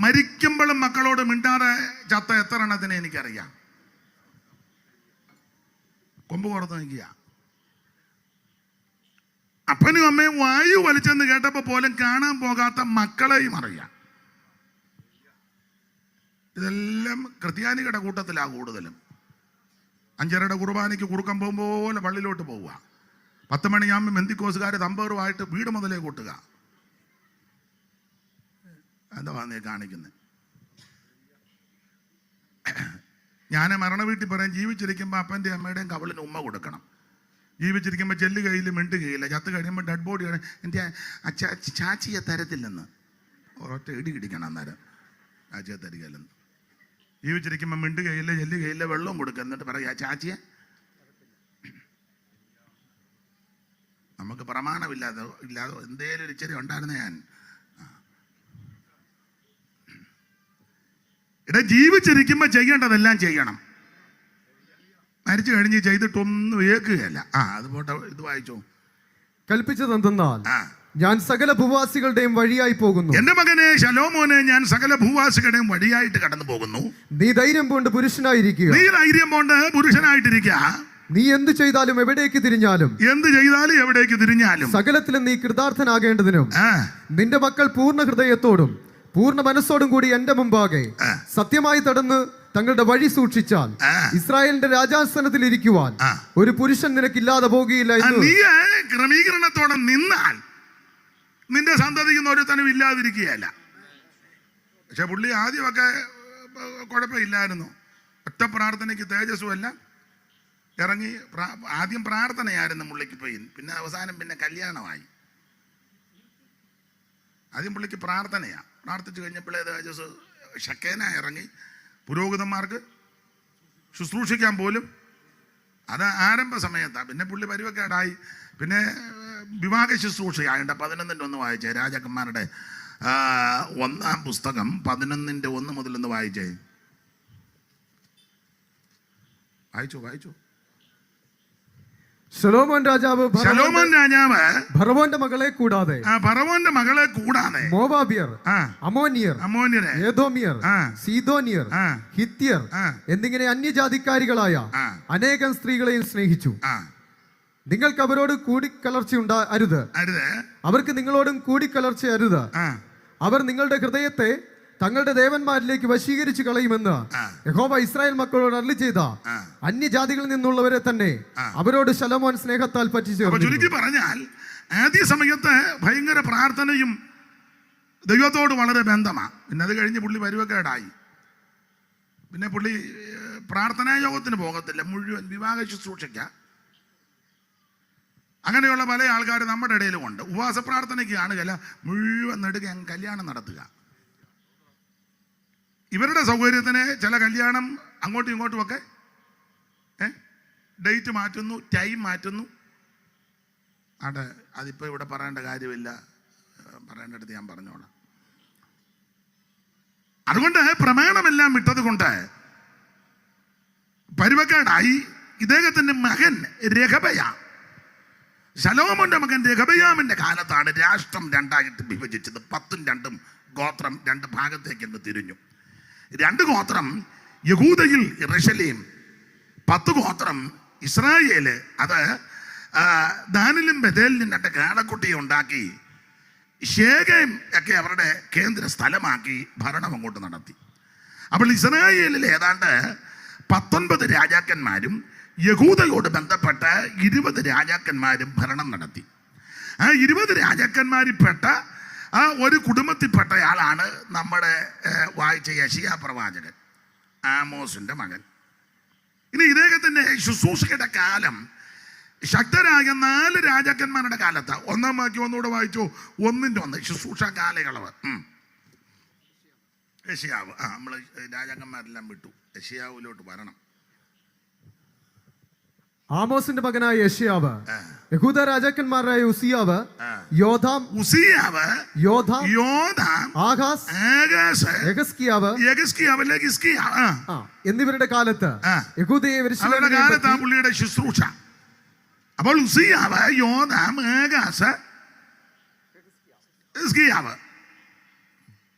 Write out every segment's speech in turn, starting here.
മരിക്കുമ്പോഴും മക്കളോട് മിണ്ടാതെ ചത്ത എത്ര എണ്ണത്തിനെ എനിക്കറിയാം? കൊമ്പ് പുറത്ത് നിൽക്കുക. അപ്പനും അമ്മയും വായു വലിച്ചെന്ന് കേട്ടപ്പോ പോലും കാണാൻ പോകാത്ത മക്കളെയും അറിയാം. ഇതെല്ലാം ക്രിസ്ത്യാനികളുടെ കൂട്ടത്തിലാ കൂടുതലും. അഞ്ചരയുടെ കുർബാനയ്ക്ക് കുറുക്കം പോകുമ്പോൾ പള്ളിയിലോട്ട് പോവുക. പത്ത് മണിയാകുമ്പോൾ മെന്തിക്കോസുകാർ തമ്പറുമായിട്ട് വീട് മുതലേ കൂട്ടുക. എന്താ നീ കാണിക്കുന്നത് ഞാൻ മരണ വീട്ടിൽ പറയാം ജീവിച്ചിരിക്കുമ്പോൾ അപ്പന്റെ അമ്മയുടെയും കവളിന് ഉമ്മ കൊടുക്കണം. ജീവിച്ചിരിക്കുമ്പോൾ ചെല്ല് കയ്യിൽ മിണ്ട് കയ്യില്ല. ചത്ത് കഴിയുമ്പോൾ ഡെഡ് ബോഡിയാണ് എന്റെ ചാച്ചിയെ തരത്തില്ലെന്ന്. ഒരൊറ്റ ഇടി ഇടിക്കണം അന്നേരം. ചാച്ചിയെ തരികയില്ലെന്ന്. ജീവിച്ചിരിക്കുമ്പോൾ മിണ്ട് കയ്യില്ല ചെല്ല് കയ്യില്ല വെള്ളവും കൊടുക്കുക എന്നിട്ട് പറയാ ചാച്ചിയെ. നമുക്ക് പ്രമാണമില്ലാതെ ഇല്ലാതെ എന്തേലും ഒരു ഇച്ചിരി ഉണ്ടായിരുന്ന ഞാൻ. ഇട ജീവിച്ചിരിക്കുമ്പോൾ ചെയ്യേണ്ടതെല്ലാം ചെയ്യണം. മരിച്ചു കഴിഞ്ഞ് ചെയ്തിട്ടൊന്നും ഏക്കുകയല്ല. ആ അത് പോട്ടെ ഇത് വായിച്ചോ. കൽപ്പിച്ചതെന്തെന്നാൽ ഞാൻ സകല ഭൂവാസികളുടെയും വഴിയായി പോകുന്നു. എന്റെ മകനെ ശലോമോനെ ഞാൻ സകല ഭൂവാസികളുടെയും വഴിയായിട്ട് കടന്നു പോകുന്നു. നീ ധൈര്യം കൊണ്ട് പുരുഷനായിരിക്കുക. നീ ധൈര്യം കൊണ്ട് പുരുഷനായിട്ടിരിക്കുക. നീ എന്ത് ചെയ്താലും എവിടേക്ക് തിരിഞ്ഞാലും എന്ത് ചെയ്താലും എവിടേക്ക് തിരിഞ്ഞാലും സകലത്തിലും നീ കൃതാർത്ഥനാകേണ്ടതിനും നിന്റെ മക്കൾ പൂർണ ഹൃദയത്തോടും പൂർണ മനസ്സോടും കൂടി എന്റെ മുമ്പാകെ സത്യമായി തടന്ന് തങ്ങളുടെ വഴി സൂക്ഷിച്ചാൽ. ഇസ്രായേലിന്റെ രാജാസനത്തിൽ ഇരിക്കുവാൻ ഒരു പുരുഷൻ നിനക്കില്ലാതെ പോകുകയില്ല നീ ക്രമീകരണത്തോടെ നിന്നാൽ നിന്റെ സന്തതിക്കുന്ന ഒരുത്തനും ഇല്ലാതിരിക്കുകയല്ല. പക്ഷെ പുള്ളി ആദ്യമൊക്കെ കുഴപ്പമില്ലായിരുന്നു. ഒറ്റ പ്രാർത്ഥനയ്ക്ക് തേജസ്സുമല്ല. ഇറങ്ങി ആദ്യം പ്രാർത്ഥനയായിരുന്നു മുള്ളിക്ക് പോയി. പിന്നെ അവസാനം പിന്നെ കല്യാണമായി. ആദ്യം പുള്ളിക്ക് പ്രാർത്ഥനയാണ്. പ്രാർത്ഥിച്ചു കഴിഞ്ഞപ്പോഴേ തേജസ് ഷക്കേന ഇറങ്ങി. പുരോഹിതന്മാർക്ക് ശുശ്രൂഷിക്കാൻ പോലും അത് ആരംഭ സമയത്താണ് പിന്നെ പുള്ളി പരിവക്കേടായി പിന്നെ വിവാഹ ശുശ്രൂഷയായിട്ട് പതിനൊന്നിന്റെ ഒന്ന് വായിച്ചേ. രാജാക്കന്മാരുടെ ഒന്നാം പുസ്തകം പതിനൊന്നിന്റെ ഒന്ന് മുതൽ ഒന്ന് വായിച്ചേ. വായിച്ചു വായിച്ചു. ശലോമോൻ രാജാവ് ശലോമോൻ രാജാവ് ഭരവന്റെ മകളെ കൂടാതെ ആ ഫറവോന്റെ മകളെ കൂടാതെ മോബാബിയർ അമോനിയർ അമോനിയർ ഏതോമിയർ. സീതോനിയർ ഹിത്യർ എന്നിങ്ങനെ അന്യജാതിക്കാരികളായ അനേകം സ്ത്രീകളെയും സ്നേഹിച്ചു. നിങ്ങൾക്ക് അവരോട് കൂടിക്കലർച്ചയുണ്ടാ അരുത്. അരുത്. അവർക്ക് നിങ്ങളോടും കൂടിക്കലർച്ച അരുത്. അവർ നിങ്ങളുടെ ഹൃദയത്തെ തങ്ങളുടെ ദേവന്മാരിലേക്ക് വശീകരിച്ചു കളയുമെന്ന് യഹോബ ഇസ്രായേൽ മക്കളോട് അരളി ചെയ്ത അന്യജാതികളിൽ നിന്നുള്ളവരെ തന്നെ അവരോട് ശലോമോൻ സ്നേഹത്താൽ പറ്റിച്ചു ചുരുക്കി പറഞ്ഞാൽ ആദ്യ സമയത്ത് ഭയങ്കര പ്രാർത്ഥനയും ദൈവത്തോട് വളരെ ബന്ധമാണ് പിന്നെ അത് കഴിഞ്ഞ് പുള്ളി വരുവക്കേടായി പിന്നെ പുള്ളി പ്രാർത്ഥനാ യോഗത്തിന് പോകത്തില്ല. മുഴുവൻ വിവാഹ ശുശ്രൂഷയ്ക്ക. അങ്ങനെയുള്ള പല ആൾക്കാർ നമ്മുടെ ഇടയിലുമുണ്ട് ഉപവാസ പ്രാർത്ഥനയ്ക്ക് കാണുകയല്ല മുഴുവൻ നെടുക കല്യാണം നടത്തുക. ഇവരുടെ സൗകര്യത്തിന് ചില കല്യാണം അങ്ങോട്ടും ഇങ്ങോട്ടുമൊക്കെ ഏ? ഡേറ്റ് മാറ്റുന്നു ടൈം മാറ്റുന്നു. ആട്ടെ അതിപ്പോൾ ഇവിടെ പറയേണ്ട കാര്യമില്ല. പറയേണ്ടടുത്ത് ഞാൻ പറഞ്ഞോളാം. അതുകൊണ്ട് പ്രമാണമെല്ലാം വിട്ടത് കൊണ്ട് പരുവക്കേടായി. ഇദ്ദേഹത്തിന്റെ മകൻ രഘബയാം. ശലോമോന്റെ മകൻ രഘബയാമിന്റെ കാലത്താണ് രാഷ്ട്രം രണ്ടായിട്ട് വിഭജിച്ചത്. പത്തും രണ്ടും ഗോത്രം രണ്ട് ഭാഗത്തേക്ക് തിരിഞ്ഞു. രണ്ട് ഗോത്രം യഹൂദയിൽ റഷലേം പത്ത് ഗോത്രം ഇസ്രായേൽ. അത് ദാനിലും ബദേലിനും രണ്ട് കാളക്കുട്ടിയെ ഉണ്ടാക്കി ഷേഖയും ഒക്കെ അവരുടെ കേന്ദ്ര സ്ഥലമാക്കി ഭരണം അങ്ങോട്ട് നടത്തി. അപ്പോൾ ഇസ്രായേലിൽ ഏതാണ്ട് പത്തൊൻപത് രാജാക്കന്മാരും യഹൂദയോട് ബന്ധപ്പെട്ട ഇരുപത് രാജാക്കന്മാരും ഭരണം നടത്തി. ആ ഇരുപത് രാജാക്കന്മാരിൽപ്പെട്ട ആ ഒരു കുടുംബത്തിൽപ്പെട്ടയാളാണ് നമ്മുടെ വായിച്ച യശിയ പ്രവാചകൻ ആമോസിന്റെ മകൻ. ഇനി ഇദ്ദേഹത്തിന്റെ ശുശ്രൂഷയുടെ കാലം ശക്തരായ നാല് രാജാക്കന്മാരുടെ കാലത്ത്. ഒന്നാം ബാക്കി ഒന്നുകൂടെ വായിച്ചു? ഒന്നിന്റെ ഒന്ന് ശുശ്രൂഷ കാലയളവ്. യശയാവ് ആ നമ്മൾ രാജാക്കന്മാരെല്ലാം വിട്ടു. യശിയാവിലോട്ട് വരണം. ആമോസിന്റെ മകനായ യഷ്യാവ് യഹൂദ രാജാക്കന്മാരായ ഉസിയാവ്. യോധാം ഉസിയാവ് യോധാം യോധാം ആഹാസ് ആകാശ് യഗസ്കിയാവ് യഗസ്കിയാവ് ലഗിസ്കിയാവ് ആ. എന്നിവരുടെ കാലത്ത്. യഹൂദയെ അവരുടെ കാലത്ത് ആ പുള്ളിയുടെ ശുശ്രൂഷ. അപ്പോൾ ഉസിയാവ് യോധാം ആകാശ് ഹിസ്കിയാവ്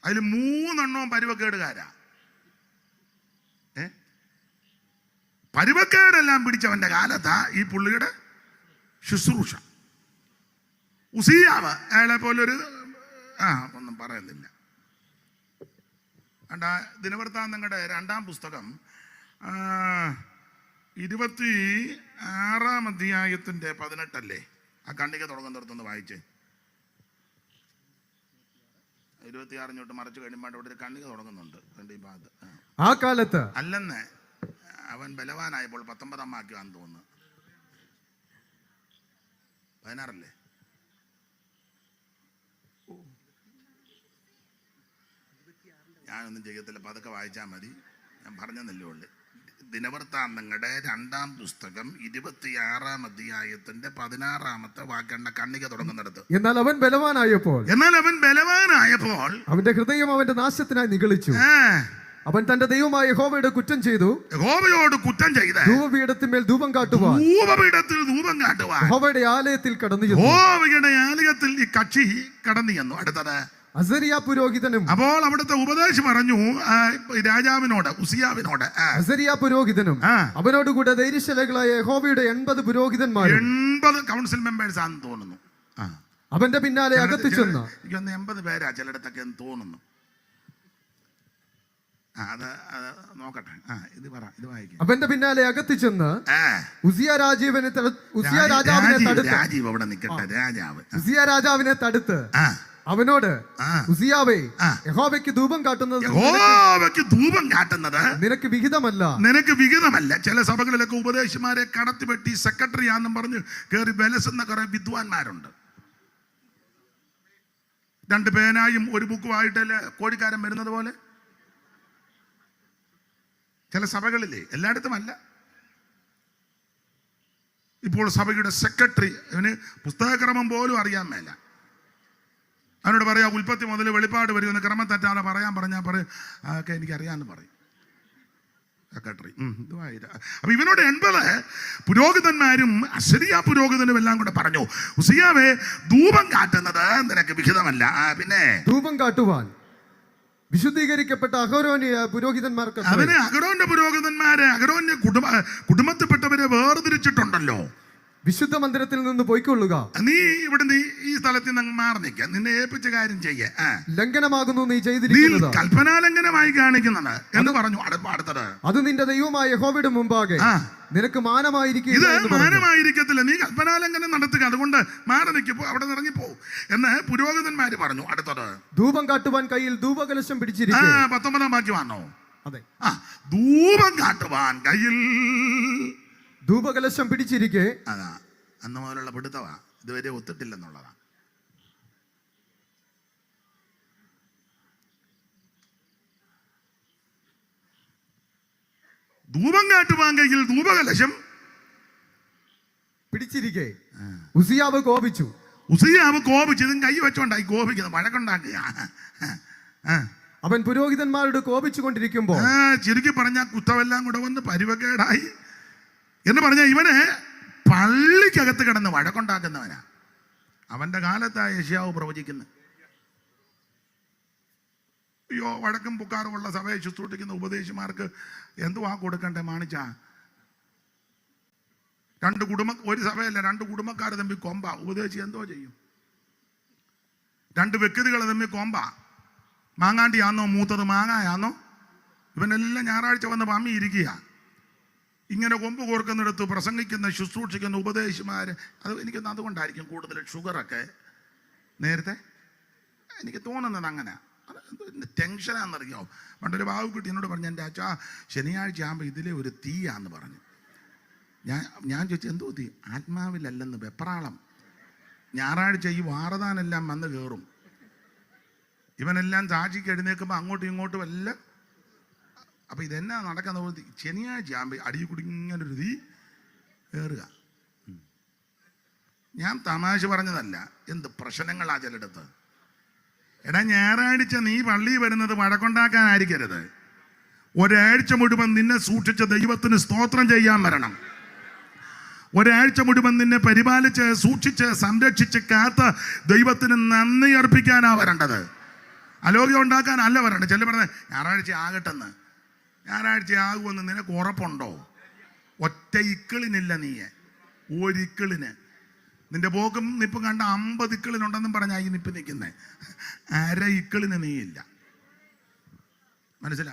അതിൽ മൂന്നെണ്ണവും പരുവക്കേടുകാരാ. പരുവക്കേടെല്ലാം പിടിച്ചവന്റെ കാലത്താ ഈ പുള്ളിയുടെ ശുശ്രൂഷ. ഉസിയാവ് അയാളെ പോലൊരു ആ ഒന്നും പറയുന്നില്ല. കണ്ട ദിനവൃത്താന്തങ്ങളുടെ രണ്ടാം പുസ്തകം ഇരുപത്തി ആറാം അധ്യായത്തിന്റെ പതിനെട്ടല്ലേ? ആ കണ്ണിക തുടങ്ങുന്നിടത്തൊന്ന് വായിച്ചേ. ഇരുപത്തിയാറിഞ്ഞോട്ട് മറച്ചു കഴിയുമ്പോൾ ഇവിടെ ഒരു കണ്ണിക തുടങ്ങുന്നുണ്ട്. രണ്ട് ഈ ഭാഗത്ത്. ആ. ആ കാലത്ത് അല്ലെന്ന് അവൻ ബലവാനായപ്പോൾ പത്തൊമ്പതാം വാക്യമാണെന്ന് തോന്നുന്നു. പതിനാറല്ലേ. ഞാനൊന്നും ചെയ്യത്തില്ല പതുക്കെ വായിച്ചാൽ മതി. ഞാൻ പറഞ്ഞെന്നല്ലേ ഉള്ളു. ദിനവൃത്താന്തങ്ങളുടെ രണ്ടാം പുസ്തകം ഇരുപത്തിയാറാം അധ്യായത്തിന്റെ പതിനാറാമത്തെ വാക്കെണ്ണ കണ്ണിക തുടങ്ങുന്നിടത്ത്. എന്നാൽ അവൻ ബലവാനായപ്പോൾ എന്നാൽ അവൻ ബലവാനായപ്പോൾ അവന്റെ ഹൃദയം അവന്റെ നാശത്തിനായി നിഗളിച്ചു. അവൻ തന്റെ ദൈവമായ യഹോവയുടെ കുറ്റം ചെയ്തു. യഹോവയോട് കുറ്റം ചെയ്ത ധൂപപീഠത്തിന്മേൽ ധൂപം കാട്ടുവാൻ. ധൂപപീഠത്തിൽ ധൂപം കാട്ടുവാൻ. യഹോവയുടെ ആലയത്തിൽ കടന്നു ചെന്നു യഹോവയുടെ ആലയത്തിൽ ഈ കക്ഷി കടന്നു ചെന്നു അടുത്തത്. അസരിയ പുരോഹിതനും അപ്പോൾ അവിടുത്തെ ഉപദേശം പറഞ്ഞു രാജാവിനോട് ഉസിയാവിനോട് അസരിയ പുരോഹിതനും അവനോട് കൂടെ ധൈര്യശലകളായ യഹോവയുടെ എൺപത് പുരോഹിതന്മാർ എൺപത് കൗൺസിൽ മെമ്പേഴ്സ് ആണെന്ന് തോന്നുന്നു. അവന്റെ പിന്നാലെ അകത്ത് ചെന്ന് എൺപത് പേരാ ചിലയിടത്തൊക്കെ തോന്നുന്നു. അത് അത് നോക്കട്ടെ. ആ ഇത് പറ ഇത് വായിക്കാം. അവന്റെ പിന്നാലെ അകത്ത് ചെന്ന് ഉസിയ രാജീവനെ തട- ഉസിയ രാജാവിനെ തടുത്ത്. രാജീവ് അവിടെ നിൽക്കട്ടെ രാജാവ്. ഉസിയ രാജാവിനെ തടുത്ത്. അവനോട് ഉസിയാവേ യഹോവയ്ക്ക് ധൂപം കാട്ടുന്നത് യഹോവയ്ക്ക് ധൂപം കാട്ടുന്നത്? നിനക്ക് വിഹിതമല്ല. നിനക്ക് വിഹിതമല്ല. ചില സഭകളിലൊക്കെ ഉപദേശിമാരെ കടത്തിവെട്ടി സെക്രട്ടറി ആണെന്നും പറഞ്ഞ് കയറി ബലസുന്ന കുറെ വിദ്വാൻമാരുണ്ട്. രണ്ട് പേനായും ഒരു ബുക്കുമായിട്ടല്ലേ കോഴിക്കാരൻ വരുന്നത് പോലെ? ചില സഭകളിലെ എല്ലായിടത്തും അല്ല ഇപ്പോൾ സഭയുടെ സെക്രട്ടറി അവന് പുസ്തകക്രമം പോലും അറിയാൻ മേല. അവനോട് പറയാ ഉൽപ്പത്തി മുതൽ വെളിപ്പാട് വരുമെന്ന് ക്രമം തെറ്റാതെ പറയാൻ പറഞ്ഞാൽ പറയും അതൊക്കെ എനിക്കറിയാമെന്ന് പറയും. സെക്രട്ടറി അപ്പൊ ഇവനോട് എൺപത് പുരോഹിതന്മാരും അശരിയ പുരോഹിതനും എല്ലാം കൂടെ പറഞ്ഞു ധൂപം കാട്ടുന്നത് നിനക്ക് വിഹിതമല്ല. പിന്നെ? ധൂപം കാട്ടുവാൻ. വിശുദ്ധീകരിക്കപ്പെട്ട അഹരോനിയ പുരോഹിതന്മാർക്ക് അവനെ അഹരോന്റെ പുരോഹിതന്മാരെ അഹരോന്റെ കുടുംബ കുടുംബത്തിൽപ്പെട്ടവരെ വേർതിരിച്ചിട്ടുണ്ടല്ലോ. വിശുദ്ധ മന്ദിരത്തിൽ നിന്ന് പോയിക്കൊള്ളുക. നീ ഇവിടെ നീ ഈ സ്ഥലത്ത് നിന്ന് മാറി നിൽക്കുക നിന്നെ ഏൽപ്പിച്ച കാര്യം ചെയ്യേ. ലംഘനമാകുന്നു നീ ചെയ്തിരിക്കുന്നത്. കൽപ്പനാലംഘനമായി കാണിക്കുന്നത് എന്ന് പറഞ്ഞു അടുത്ത അടുത്തത്. അത് നിന്റെ ദൈവമായ യഹോവയുടെ മുമ്പാകെ. നിനക്ക് നിനക്ക് ഇത് മാനമായിരിക്കത്തില്ല. നീ കൽപ്പനാലംഘനം നടത്തുക. അതുകൊണ്ട് മാറി നിൽക്കിപ്പോ അവിടെ ഇറങ്ങിപ്പോ. എന്ന് പുരോഹിതന്മാര് പറഞ്ഞു. അടുത്തത്. ധൂപം കാട്ടുവാൻ കയ്യിൽ ധൂപകലശം പിടിച്ചിരിക്കും. പത്തൊമ്പതാം ബാക്കി വന്നോ അതെ. ആ ധൂപം കാട്ടുവാൻ കയ്യിൽ ധൂപകലശം പിടിച്ചിരിക്കെ. അതാ അന്ന് മുതലുള്ള പിടുത്തവാ. ഇതുവരെ ഒത്തിട്ടില്ലെന്നുള്ളതാ. ധൂപം കാട്ടുവാൻ കയ്യിൽ ധൂപകലശം. പിടിച്ചിരിക്കെ. ഉസിയാവ് കോപിച്ചു. ഉസിയാവ് കോപിച്ച് ഇതും കൈ വെച്ചോണ്ടായി കോപിക്കുന്നത് വഴക്കുണ്ടാക്കുക അവൻ പുരോഹിതന്മാരോട് കോപിച്ചു കൊണ്ടിരിക്കുമ്പോൾ ആ ചുരുക്കി പറഞ്ഞ കുത്തമെല്ലാം കൂടെ വന്ന് പരിവക്കേടായി. എന്ന് പറഞ്ഞ ഇവന് പള്ളിക്കകത്ത് കിടന്ന് വഴക്കുണ്ടാക്കുന്നവനാ. അവന്റെ കാലത്താ യശിയാവ് പ്രവചിക്കുന്നത് അയ്യോ വഴക്കും പുക്കാറുമുള്ള സഭയെ ശുശ്രൂഷിക്കുന്ന ഉപദേശിമാർക്ക് എന്തുവാ കൊടുക്കണ്ടേ മാണിച്ച? രണ്ട് കുടുംബ ഒരു സഭയല്ല രണ്ട് കുടുംബക്കാർ തമ്മിൽ കൊമ്പ. ഉപദേശി എന്തോ ചെയ്യും? രണ്ട് വ്യക്തികൾ തമ്മിൽ കൊമ്പ. മാങ്ങാണ്ടിയാന്നോ മൂത്തത് മാങ്ങായാന്നോ? ഇവനെല്ലാം ഞായറാഴ്ച വന്ന് പമ്മി ഇരിക്കുക ഇങ്ങനെ കൊമ്പ് കോർക്കുന്നിടത്ത് പ്രസംഗിക്കുന്ന ശുശ്രൂഷിക്കുന്ന ഉപദേശിമാർ അത് എനിക്കൊന്ന് അതുകൊണ്ടായിരിക്കും കൂടുതൽ ഷുഗറൊക്കെ. നേരത്തെ? എനിക്ക് തോന്നുന്നത് അങ്ങനെ. ടെൻഷനാണെന്നറിയോ പണ്ടൊരു ബാബു കുട്ടി എന്നോട് പറഞ്ഞു എന്റെ അച്ഛാ ശനിയാഴ്ച ആകുമ്പോൾ ഇതിലെ ഒരു തീയാന്ന് പറഞ്ഞു. ഞാൻ ഞാൻ ചോദിച്ചു എന്തോ തീ? ആത്മാവിലല്ലെന്ന് വെപ്രാളം. ഞായറാഴ്ച ഈ വാറതാനെല്ലാം വന്ന് കയറും ഇവനെല്ലാം സാക്ഷിക്ക് എഴുന്നേൽക്കുമ്പോൾ അങ്ങോട്ടും ഇങ്ങോട്ടും എല്ലാം അപ്പൊ ഇതെന്നാ നടക്കുന്ന പോലെ ശനിയാഴ്ച ആകുമ്പോൾ അടിയിൽ കൂടി ഇങ്ങനെ ഒരു തീ കയറുക ഞാൻ തമാശ പറഞ്ഞതല്ല. എന്ത് പ്രശ്നങ്ങളാ ചിലയിടത്ത് എടാ ഞായറാഴ്ച നീ പള്ളി വരുന്നത് വഴക്കുണ്ടാക്കാനായിരിക്കരുത്. ഒരാഴ്ച മുഴുവൻ നിന്നെ സൂക്ഷിച്ച ദൈവത്തിന് സ്തോത്രം ചെയ്യാൻ വരണം. ഒരാഴ്ച മുഴുവൻ നിന്നെ പരിപാലിച്ച് സൂക്ഷിച്ച് സംരക്ഷിച്ച് കാത്ത് ദൈവത്തിന് നന്ദി അർപ്പിക്കാനാ വരേണ്ടത്. അലോഗ്യം ഉണ്ടാക്കാനല്ല വരേണ്ടത്. ചില പറഞ്ഞത് ഞായറാഴ്ച ആകട്ടെന്ന്. ഞായറാഴ്ച ആകുമെന്ന് നിനക്ക് ഉറപ്പുണ്ടോ? ഒറ്റ ഇക്കിളിനില്ല നീയെ. ഒരിക്കിളിന്. നിന്റെ പോക്കും നിപ്പ് കണ്ട അമ്പത് ഇക്കിളിനുണ്ടെന്നും പറഞ്ഞാൽ നിപ്പ് നിൽക്കുന്നേ. അര ഇക്കിളിന് നീയില്ല. മനസ്സിലായി